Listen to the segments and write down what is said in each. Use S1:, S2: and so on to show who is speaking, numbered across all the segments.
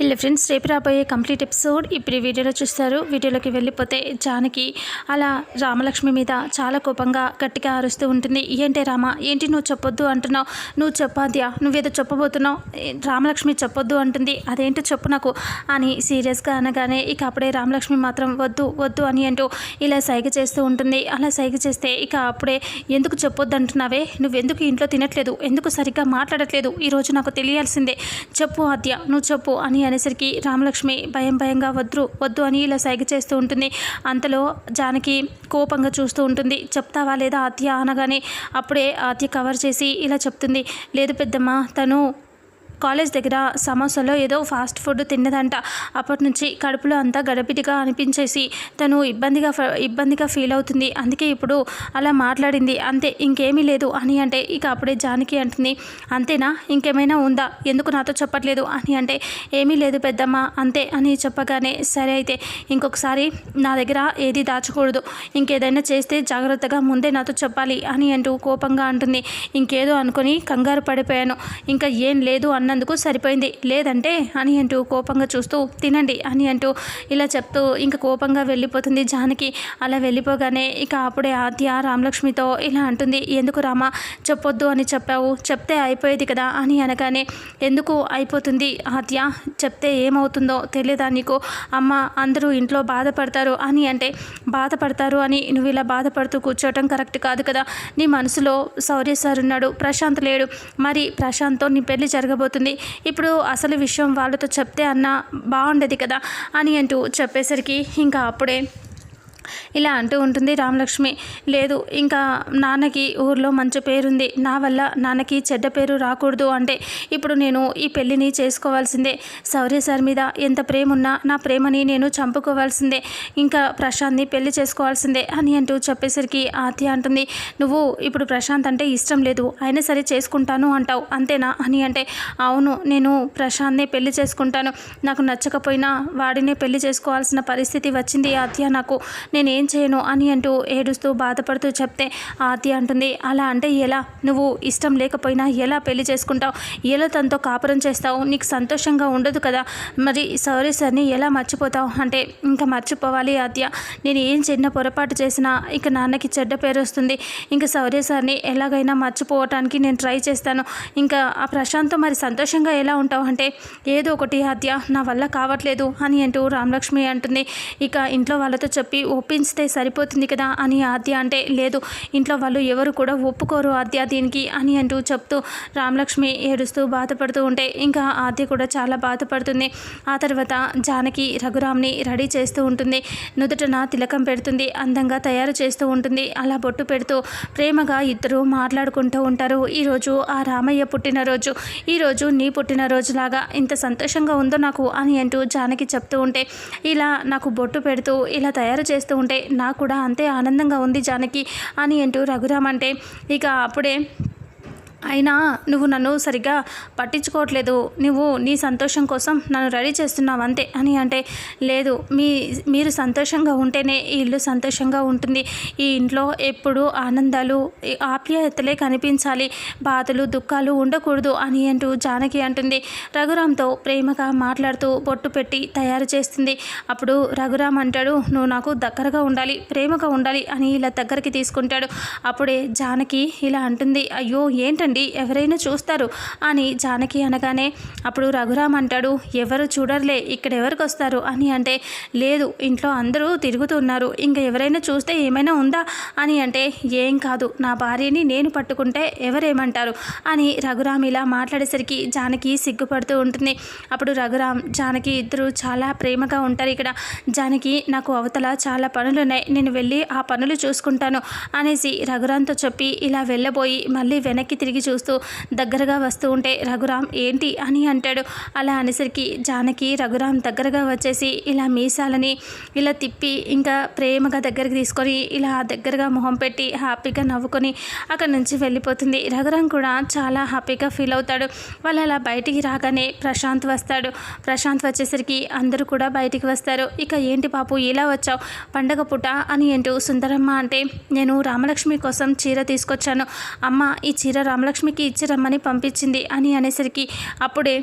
S1: Hello friends రేపు రాబోయే complete episode ఇప్పుడు వీడియోలో చూస్తారు. వీడియోలోకి వెళ్ళిపోతే జానకి అలా రామలక్ష్మి మీద చాలా కోపంగా గట్టిగా అరుస్తూ ఉంటుంది. ఏంటి రామ ఏంటి నువ్వు చెప్పొద్దు అంటున్నావు? నువ్వు చెప్పాద్యా నువ్వేదో చెప్పబోతున్నావు? రామలక్ష్మి చెప్పొద్దు అంటుంది. అదేంటో చెప్పు నాకు అని సీరియస్గా అనగానే ఇక అప్పుడే రామలక్ష్మి మాత్రం వద్దు వద్దు అని అంటూ ఇలా సైగ చేస్తూ ఉంటుంది. అలా సైగ చేస్తే ఇక అప్పుడే ఎందుకు చెప్పొద్దు అంటున్నావే? నువ్వెందుకు ఇంట్లో తినట్లేదు? ఎందుకు సరిగ్గా మాట్లాడట్లేదు? ఈరోజు నాకు తెలియాల్సిందే. చెప్పు ఆద్య నువ్వు చెప్పు అని అనేసరికి రామలక్ష్మి భయం భయంగా వద్దు వద్దు అని ఇలా సైగ చేస్తూ ఉంటుంది. అంతలో జానకి కోపంగా చూస్తూ ఉంటుంది. చెప్తావా లేదా ఆద్య? అనగానే అప్పుడే ఆద్య కవర్ చేసి ఇలా చెప్తుంది. లేదు పెద్దమ్మ తను కాలేజ్ దగ్గర సమోసాలో ఏదో ఫాస్ట్ ఫుడ్ తిన్నదంట. అప్పటి నుంచి కడుపులో అంతా గడపిడిగా అనిపించేసి తను ఇబ్బందిగా ఫ- ఇబ్బందిగా ఫీల్ అవుతుంది. అందుకే ఇప్పుడు అలా మాట్లాడింది. అంతే ఇంకేమీ లేదు అని అంటే ఇక అప్పుడే జానకి అంటుంది. అంతేనా? ఇంకేమైనా ఉందా? ఎందుకు నాతో చెప్పట్లేదు? అని అంటే ఏమీ లేదు పెద్దమ్మ అంతే అని చెప్పగానే సరే అయితే ఇంకొకసారి నా దగ్గర ఏది దాచకూడదు. ఇంకేదైనా చేస్తే జాగ్రత్తగా ముందే నాతో చెప్పాలి అని అంటూ కోపంగా అంటుంది. ఇంకేదో అనుకొని కంగారు పడిపోయాను. ఇంకా ఏం లేదు అన్నందుకు సరిపోయింది. లేదంటే అని అంటూ కోపంగా చూస్తూ తినండి అని అంటూ ఇలా చెప్తూ ఇంకా కోపంగా వెళ్ళిపోతుంది జానకి. అలా వెళ్ళిపోగానే ఇక అప్పుడే ఆద్య రామలక్ష్మితో ఇలా అంటుంది ఎందుకు రామ చెప్పొద్దు అని చెప్పావు. చెప్తే అయిపోయేది కదా అని అనగానే ఎందుకు అయిపోతుంది ఆద్య? చెప్తే ఏమవుతుందో తెలియదా నీకు? అమ్మ అందరూ ఇంట్లో బాధపడతారు అని అంటే బాధపడతారు అని నువ్వు ఇలా బాధపడుతూ కూర్చోవటం కరెక్ట్ కాదు కదా. నీ మనసులో సౌర్య సార్ ఉన్నాడు ప్రశాంత్ లేడు. మరి ప్రశాంత్తో నీ పెళ్ళి జరగబోతుంది ఇప్పుడు అసలు విషయం వాళ్ళతో చెప్తే అన్న బాగుండేది కదా అని అంటూ చెప్పేసరికి ఇంకా అప్పుడే ఇలా అంటూ ఉంటుంది రామలక్ష్మి. లేదు ఇంకా నాన్నకి ఊర్లో మంచి పేరుంది. నా వల్ల నాన్నకి చెడ్డ పేరు రాకూడదు అంటే ఇప్పుడు నేను ఈ పెళ్ళిని చేసుకోవాల్సిందే. శౌర్య సార్ మీద ఎంత ప్రేమ ఉన్నా నా ప్రేమని నేను చంపుకోవాల్సిందే. ఇంకా ప్రశాంత్ని పెళ్ళి చేసుకోవాల్సిందే అని అంటూ చెప్పేసరికి ఆత్య అంటుంది. నువ్వు ఇప్పుడు ప్రశాంత్ అంటే ఇష్టం లేదు అయినా సరే చేసుకుంటాను అంటావు అంతేనా అని అంటే అవును నేను ప్రశాంత్నే పెళ్ళి చేసుకుంటాను. నాకు నచ్చకపోయినా వాడినే పెళ్ళి చేసుకోవాల్సిన పరిస్థితి వచ్చింది ఆత్య నాకు. నేనే చేయను అని అంటూ ఏడుస్తూ బాధపడుతూ చెప్తే ఆతి అంటుంది అలా అంటే ఎలా? నువ్వు ఇష్టం లేకపోయినా ఎలా పెళ్ళి చేసుకుంటావు? ఎలా తనతో కాపురం చేస్తావు? నీకు సంతోషంగా ఉండదు కదా? మరి సారీ సార్ని ఎలా మర్చిపోతావు? అంటే ఇంకా మర్చిపోవాలి ఆద్య. నేను ఏం చిన్న పొరపాటు చేసినా ఇక నాన్నకి చెడ్డ పేరు వస్తుంది. ఇంకా సౌర్య సార్ని ఎలాగైనా మర్చిపోవటానికి నేను ట్రై చేస్తాను. ఇంకా ఆ ప్రశాంత్తో మరి సంతోషంగా ఎలా ఉంటావు అంటే ఏదో ఒకటి ఆద్య నా వల్ల కావట్లేదు అని అంటూ రామలక్ష్మి అంటుంది. ఇక ఇంట్లో వాళ్ళతో చెప్పి ఒప్పించితే సరిపోతుంది కదా అని ఆద్య అంటే లేదు ఇంట్లో వాళ్ళు ఎవరు కూడా ఒప్పుకోరు ఆద్య దీనికి అని అంటూ చెప్తూ రామలక్ష్మి ఏడుస్తూ బాధపడుతూ ఉంటే ఇంకా ఆద్య కూడా చాలా బాధపడుతుంది. ఆ తర్వాత జానకి రఘురామ్ని రెడీ చేస్తూ ఉంటుంది. నుదుటన తిలకం పెడుతుంది. అందంగా తయారు చేస్తూ ఉంటుంది. అలా బొట్టు పెడుతూ ప్రేమగా ఇద్దరు మాట్లాడుకుంటూ ఉంటారు. ఈరోజు ఆ రామయ్య పుట్టినరోజు. ఈరోజు నీ పుట్టినరోజులాగా ఇంత సంతోషంగా ఉందో నాకు అని అంటూ జానకి చెప్తూ ఉంటే ఇలా నాకు బొట్టు పెడుతూ ఇలా తయారు చేస్తూ ఉంటే నాకు కూడా అంతే ఆనందంగా ఉంది జానకి అని అంటూ రఘురామ్ అంటే ఇక అప్పుడే అయినా నువ్వు నన్ను సరిగ్గా పట్టించుకోవట్లేదు. నువ్వు నీ సంతోషం కోసం నన్ను రెడీ చేస్తున్నావు అంతే. అని అంటే లేదు మీ మీరు సంతోషంగా ఉంటేనే ఈ ఇల్లు సంతోషంగా ఉంటుంది. ఈ ఇంట్లో ఎప్పుడు ఆనందాలు ఆప్యాయతలే కనిపించాలి. బాధలు దుఃఖాలు ఉండకూడదు అని అంటూ జానకి అంటుంది. రఘురామ్తో ప్రేమగా మాట్లాడుతూ బొట్టు పెట్టి తయారు చేస్తుంది. అప్పుడు రఘురామ్ అంటాడు నువ్వు నాకు దగ్గరగా ఉండాలి ప్రేమగా ఉండాలి అని ఇలా దగ్గరికి తీసుకుంటాడు. అప్పుడే జానకి ఇలా అంటుంది అయ్యో చూడండి ఎవరైనా చూస్తారు. అని జానకి అనగానే అప్పుడు రఘురామ్ అంటాడు ఎవరు చూడర్లే ఇక్కడ ఎవరికి వస్తారు? అని అంటే లేదు ఇంట్లో అందరూ తిరుగుతున్నారు ఇంకా ఎవరైనా చూస్తే ఏమైనా ఉందా? అని అంటే ఏం కాదు నా భార్యని నేను పట్టుకుంటే ఎవరేమంటారు? అని రఘురామ్ ఇలా మాట్లాడేసరికి జానకి సిగ్గుపడుతూ ఉంటుంది. అప్పుడు రఘురామ్ జానకి ఇద్దరు చాలా ప్రేమగా ఉంటారు ఇక్కడ. జానకి నాకు అవతల చాలా పనులు ఉన్నాయి నేను వెళ్ళి ఆ పనులు చూసుకుంటాను. అనేసి రఘురామ్తో చెప్పి ఇలా వెళ్ళబోయి మళ్ళీ వెనక్కి తిరిగి చూస్తూ దగ్గరగా వస్తూ ఉంటే రఘురామ్ ఏంటి అని అంటాడు. అలా అనేసరికి జానకి రఘురామ్ దగ్గరగా వచ్చేసి ఇలా మీసాలని ఇలా తిప్పి ఇంకా ప్రేమగా దగ్గరికి తీసుకొని ఇలా దగ్గరగా మొహం పెట్టి హ్యాపీగా నవ్వుకొని అక్కడి నుంచి వెళ్ళిపోతుంది. రఘురామ్ కూడా చాలా హ్యాపీగా ఫీల్ అవుతాడు. వాళ్ళు అలా బయటికి రాగానే ప్రశాంత్ వస్తాడు. ప్రశాంత్ వచ్చేసరికి అందరూ కూడా బయటికి వస్తారు. ఇక ఏంటి పాపు ఇలా వచ్చావు? పండగ పుట అని ఏంటో సుందరమ్మ అంటే నేను రామలక్ష్మి కోసం చీర తీసుకొచ్చాను. అమ్మ ఈ చీర వరలక్ష్మికి ఇచ్చి రమ్మని పంపించింది అని అనేసరికి అప్పుడే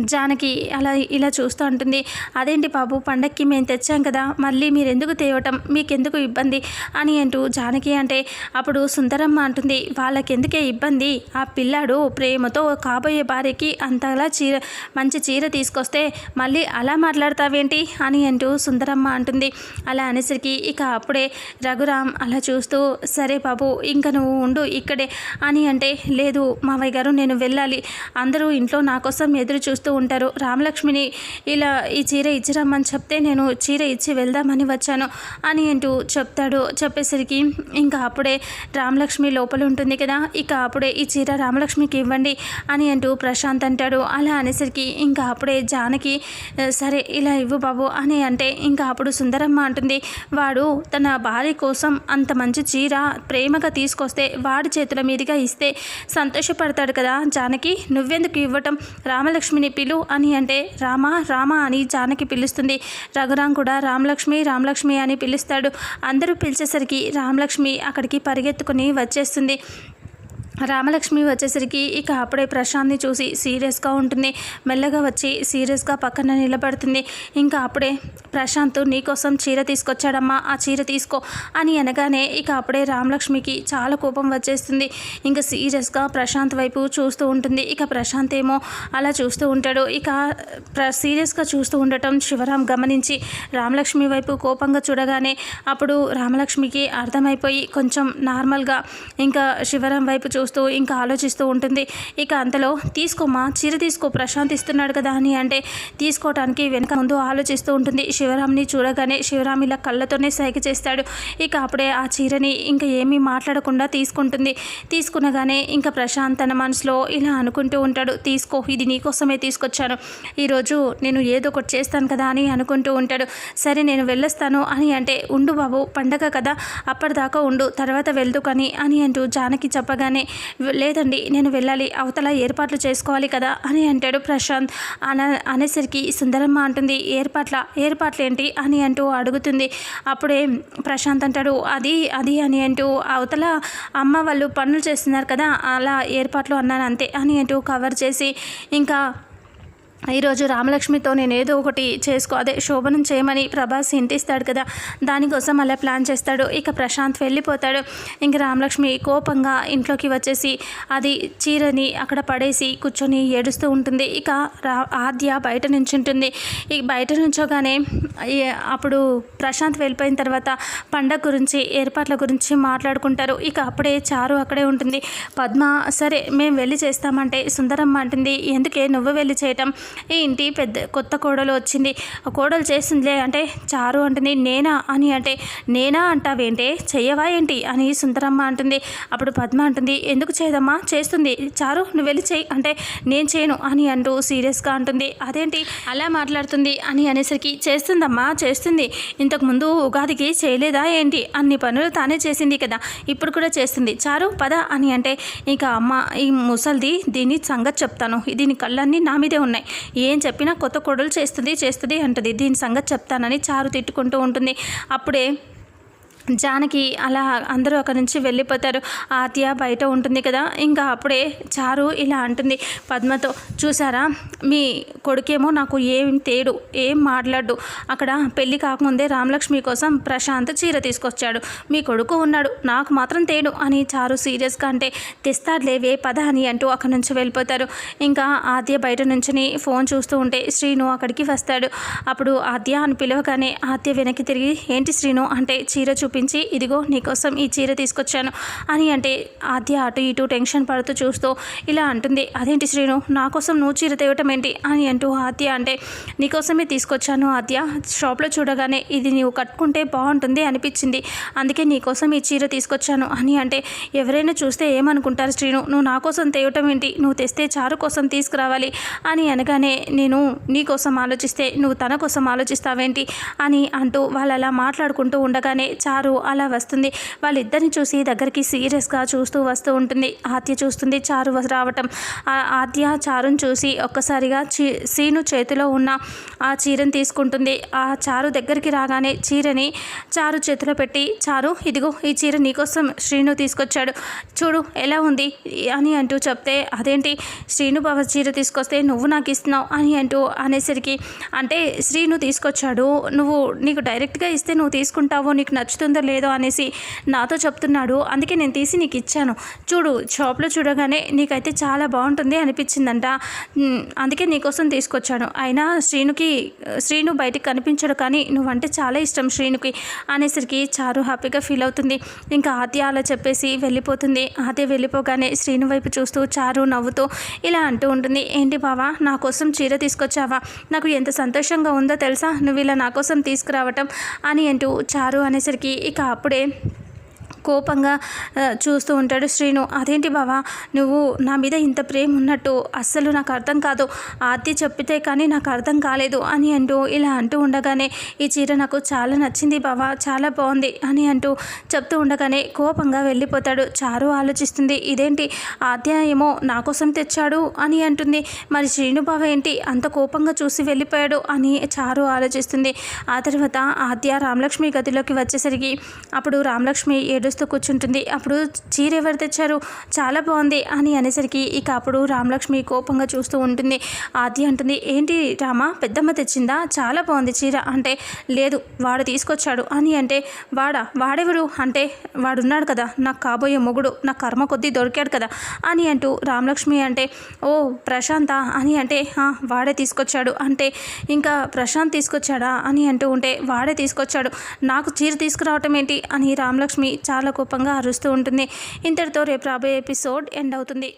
S1: జానకి అలా ఇలా చూస్తూ ఉంటుంది అదేంటి బాబు పండక్కి మేము తెచ్చాం కదా మళ్ళీ మీరు ఎందుకు తేవటం మీకెందుకు ఇబ్బంది? అని అంటూ జానకి అంటే అప్పుడు సుందరమ్మ అంటుంది వాళ్ళకెందుకే ఇబ్బంది? ఆ పిల్లాడు ప్రేమతో కాబోయే భార్యకి అంతలా చీర మంచి చీర తీసుకొస్తే మళ్ళీ అలా మాట్లాడతావేంటి? అని అంటూ సుందరమ్మ అంటుంది. అలా అనేసరికి ఇక అప్పుడే రఘురామ్ అలా చూస్తూ సరే బాబు ఇంకా నువ్వు ఉండు ఇక్కడే అని అంటే లేదు మావయ్య గారు నేను వెళ్ళాలి. అందరూ ఇంట్లో నా కోసం ఎదురు చూస్తూ ఉంటారు. రామలక్ష్మిని ఇలా ఈ చీర ఇచ్చి రమ్మని చెప్తే నేను చీర ఇచ్చి వెళ్దామని వచ్చాను అని అంటూ చెప్తాడు. చెప్పేసరికి ఇంకా అప్పుడే రామలక్ష్మి లోపల ఉంటుంది కదా ఇక అప్పుడే ఈ చీర రామలక్ష్మికి ఇవ్వండి అని అంటూ ప్రశాంత్ అంటాడు. అలా అనేసరికి ఇంకా అప్పుడే జానకి సరే ఇలా ఇవ్వు బాబు అని అంటే ఇంకా అప్పుడు సుందరమ్మ అంటుంది. వాడు తన భార్య కోసం అంత మంచి చీర ప్రేమగా తీసుకొస్తే వాడి చేతుల మీదుగా ఇస్తే సంతోషపడతాడు కదా జానకి. నువ్వెందుకు ఇవ్వటం? రామలక్ష్మిని పిలు అని అంటే రామ రామ అని జానకి పిలుస్తుంది. రఘురాం కూడా రామలక్ష్మి రామలక్ష్మి అని పిలుస్తాడు. అందరూ పిలిచేసరికి రామలక్ష్మి అక్కడికి పరిగెత్తుకుని వచ్చేస్తుంది. రామలక్ష్మి వచ్చేసరికి ఇక అప్పుడే ప్రశాంత్ని చూసి సీరియస్గా ఉంటుంది. మెల్లగా వచ్చి సీరియస్గా పక్కన నిలబడుతుంది. ఇంకా అప్పుడే ప్రశాంత్ నీకోసం చీర తీసుకొచ్చాడమ్మా ఆ చీర తీసుకో అని అనగానే ఇక అప్పుడే రామలక్ష్మికి చాలా కోపం వచ్చేస్తుంది. ఇంకా సీరియస్గా ప్రశాంత్ వైపు చూస్తూ ఉంటుంది. ఇక ప్రశాంత్ ఏమో అలా చూస్తూ ఉంటాడు. ఇక ప్ర సీరియస్గా చూస్తూ ఉండటం శివరాం గమనించి రామలక్ష్మి వైపు కోపంగా చూడగానే అప్పుడు రామలక్ష్మికి అర్థమైపోయి కొంచెం నార్మల్గా ఇంకా శివరాం వైపు చూ చూస్తూ ఇంకా ఆలోచిస్తూ ఉంటుంది. ఇక అంతలో తీసుకోమా చీర తీసుకో ప్రశాంత్ ఇస్తున్నాడు కదా అని అంటే తీసుకోవటానికి వెనక ముందు ఆలోచిస్తూ ఉంటుంది. శివరామ్ని చూడగానే శివరామ్ ఇలా కళ్ళతోనే సైగ చేస్తాడు. ఇక అప్పుడే ఆ చీరని ఇంకా ఏమీ మాట్లాడకుండా తీసుకుంటుంది. తీసుకునగానే ఇంకా ప్రశాంత్ తన మనసులో ఇలా అనుకుంటూ ఉంటాడు. తీసుకో ఇది నీకోసమే తీసుకొచ్చాను. ఈరోజు నేను ఏదో ఒకటి చేస్తాను కదా అని అనుకుంటూ ఉంటాడు. సరే నేను వెళ్ళొస్తాను అని అంటే ఉండు బాబు పండగ కదా అప్పటిదాకా ఉండు తర్వాత వెళ్దు కానీ అని అంటూ జానకి చెప్పగానే లేదండి నేను వెళ్ళాలి అవతల ఏర్పాట్లు చేసుకోవాలి కదా అని అంటాడు ప్రశాంత్. అన అనేసరికి సుందరమ్మ అంటుంది ఏర్పాట్ల ఏర్పాట్లు ఏంటి అని అంటూ అడుగుతుంది. అప్పుడే ప్రశాంత్ అంటాడు అది అది అని అంటూ అవతల అమ్మ వాళ్ళు పనులు చేస్తున్నారు కదా అలా ఏర్పాట్లు అన్నాను అంతే అని అంటూ కవర్ చేసి ఇంకా ఈరోజు రామలక్ష్మితో నేను ఏదో ఒకటి చేసుకో అదే శోభనం చేయమని ప్రభాస్ ఇంటిస్తాడు కదా దానికోసం అలా ప్లాన్ చేస్తాడు. ఇక ప్రశాంత్ వెళ్ళిపోతాడు. ఇంక రామలక్ష్మి కోపంగా ఇంట్లోకి వచ్చేసి అది చీరని అక్కడ పడేసి కూర్చొని ఏడుస్తూ ఉంటుంది. ఇక రా ఆద్య బయట నుంచుంటుంది. ఈ బయట నుంచోగానే అప్పుడు ప్రశాంత్ వెళ్ళిపోయిన తర్వాత పండగ గురించి ఏర్పాట్ల గురించి మాట్లాడుకుంటారు. ఇక అప్పుడే చారు అక్కడే ఉంటుంది. పద్మ సరే మేము వెళ్ళి చేస్తామంటే సుందరమ్మ అంటుంది. ఎందుకే నువ్వు వెళ్ళి చేయటం? ఈ ఇంటి పెద్ద కొత్త కోడలు వచ్చింది. ఆ కోడలు చేసిందిలే అంటే చారు అంటుంది. నేనా అని అంటే నేనా అంటావేంటే చెయ్యవా ఏంటి? అని సుందరమ్మ అంటుంది. అప్పుడు పద్మ అంటుంది ఎందుకు చేయదమ్మా? చేస్తుంది. చారు నువ్వు వెళ్ళి చేయి అంటే నేను చేయను అని అంటూ సీరియస్గా అంటుంది. అదేంటి? అలా మాట్లాడుతుంది అని అనేసరికి చేస్తుందమ్మా చేస్తుంది. ఇంతకు ముందు ఉగాదికి చేయలేదా ఏంటి? అన్ని పనులు తానే చేసింది కదా ఇప్పుడు కూడా చేస్తుంది. చారు పద అని అంటే ఇక అమ్మ ఈ ముసల్ది దీని సంగతి చెప్తాను. దీని కళ్ళన్నీ నా మీదే ఉన్నాయి. ఏం చెప్పినా కొత్త కొడలు చేస్తుంది చేస్తుంది అంటది. దీని సంగతి చెప్తానని చారు తిట్టుకుంటూ ఉంటుంది. అప్పుడే జానకి అలా అందరూ అక్కడి నుంచి వెళ్ళిపోతారు. ఆత్య బయట ఉంటుంది కదా ఇంకా అప్పుడే చారు ఇలా అంటుంది పద్మతో చూసారా మీ కొడుకేమో నాకు ఏం తేడు ఏం మాట్లాడు అక్కడ పెళ్ళి కాకముందే రామలక్ష్మి కోసం ప్రశాంత్ చీర తీసుకొచ్చాడు. మీ కొడుకు ఉన్నాడు నాకు మాత్రం తేడు అని చారు సీరియస్గా అంటే తెస్తాడులేవే పద అని అంటూ అక్కడి నుంచి వెళ్ళిపోతారు. ఇంకా ఆద్య బయట నుంచుని ఫోన్ చూస్తూ ఉంటే శ్రీను అక్కడికి వస్తాడు. అప్పుడు ఆద్య అని పిలవగానే ఆద్య వెనక్కి తిరిగి ఏంటి శ్రీను? అంటే చీర చూపించి ఇదిగో నీకోసం ఈ చీర తీసుకొచ్చాను అని అంటే ఆద్య అటు ఇటు టెన్షన్ పడుతూ చూస్తూ ఇలా అంటుంది. అదేంటి శ్రీను నా కోసం నువ్వు చీర తేవటం ఏంటి? అని అంటూ ఆద్య అంటే నీకోసమే తీసుకొచ్చాను ఆద్య. షాప్లో చూడగానే ఇది నీవు కట్టుకుంటే బాగుంటుంది అనిపించింది. అందుకే నీకోసం ఈ చీర తీసుకొచ్చాను అని అంటే ఎవరైనా చూస్తే ఏమనుకుంటారు శ్రీను? నువ్వు నా కోసం తేవటం ఏంటి? నువ్వు తెస్తే చారు కోసం తీసుకురావాలి అని అనగానే నేను నీ కోసం ఆలోచిస్తే నువ్వు తన కోసం ఆలోచిస్తావేంటి? అని అంటూ వాళ్ళు అలా మాట్లాడుకుంటూ ఉండగానే చారు చారు అలా వస్తుంది. వాళ్ళిద్దరిని చూసి దగ్గరికి సీరియస్గా చూస్తూ వస్తూ ఉంటుంది. ఆద్య చూస్తుంది చారు రావటం. ఆ ఆద్య చారుని చూసి ఒక్కసారిగా చీ సీను చేతిలో ఉన్న ఆ చీరను తీసుకుంటుంది. ఆ చారు దగ్గరికి రాగానే చీరని చారు చేతిలో పెట్టి చారు ఇదిగో ఈ చీర నీకోసం శ్రీను తీసుకొచ్చాడు. చూడు ఎలా ఉంది? అని అంటూ చెప్తే అదేంటి? శ్రీను బావ చీర తీసుకొస్తే నువ్వు నాకు ఇస్తున్నావు అని అంటూ అనేసరికి అంటే శ్రీను తీసుకొచ్చాడు. నువ్వు నీకు డైరెక్ట్గా ఇస్తే నువ్వు తీసుకుంటావో నీకు నచ్చుతుంది లేదో అనేసి నాతో చెప్తున్నాడు. అందుకే నేను తీసి నీకు ఇచ్చాను. చూడు షాప్లో చూడగానే నీకైతే చాలా బాగుంటుంది అనిపించిందంట. అందుకే నీకోసం తీసుకొచ్చాను. అయినా శ్రీనుకి శ్రీను బయటికి కనిపించడు కానీ నువ్వంటే చాలా ఇష్టం శ్రీనుకి అనేసరికి చారు హ్యాపీగా ఫీల్ అవుతుంది. ఇంకా ఆద్య అలా చెప్పేసి వెళ్ళిపోతుంది. ఆద్య వెళ్ళిపోగానే శ్రీను వైపు చూస్తూ చారు నవ్వుతూ ఇలా అంటూ ఉంటుంది. ఏంటి బావా నా కోసం చీర తీసుకొచ్చావా? నాకు ఎంత సంతోషంగా ఉందో తెలుసా? నువ్వు ఇలా నా కోసం తీసుకురావటం అని అంటూ చారు అనేసరికి ఇక అప్పుడే కోపంగా చూస్తూ ఉంటాడు శ్రీను. అదేంటి బావా నువ్వు నా మీద ఇంత ప్రేమ ఉన్నట్టు? అస్సలు నాకు అర్థం కాదు. ఆద్య చెప్పితే కానీ నాకు అర్థం కాలేదు అని అంటూ ఇలా అంటూ ఉండగానే ఈ చీర నాకు చాలా నచ్చింది బావా చాలా బాగుంది అని అంటూ చెప్తూ ఉండగానే కోపంగా వెళ్ళిపోతాడు. చారు ఆలోచిస్తుంది ఇదేంటి? ఆద్య ఏమో నా కోసం తెచ్చాడు అని అంటుంది. మరి శ్రీను బావ ఏంటి? అంత కోపంగా చూసి వెళ్ళిపోయాడు అని చారు ఆలోచిస్తుంది. ఆ తర్వాత ఆద్య రామలక్ష్మి గదిలోకి వచ్చేసరికి అప్పుడు రామలక్ష్మి ఏడు ఏడుస్తూ కూర్చుంటుంది. అప్పుడు చీర ఎవరు తెచ్చారు? చాలా బాగుంది అని అనేసరికి ఇక అప్పుడు రామలక్ష్మి కోపంగా చూస్తూ ఉంటుంది. ఆది అంటుంది ఏంటి రామ పెద్దమ్మ తెచ్చిందా? చాలా బాగుంది చీర. అంటే లేదు వాడు తీసుకొచ్చాడు. అని అంటే వాడా వాడెవరు? అంటే వాడున్నాడు కదా నాకు కాబోయే మొగుడు నా కర్మ కొద్దీ దొరికాడు కదా. అని అంటూ రామలక్ష్మి అంటే ఓ ప్రశాంత అని అంటే వాడే తీసుకొచ్చాడు. అంటే ఇంకా ప్రశాంత్ తీసుకొచ్చాడా? అని అంటూ ఉంటే వాడే తీసుకొచ్చాడు. నాకు చీర తీసుకురావటం ఏంటి? అని రామలక్ష్మి చాలా చాలా కోపంగా అరుస్తూ ఉంటుంది. ఇంతటితో రేపు రాబోయే ఎపిసోడ్ ఎండ్ అవుతుంది.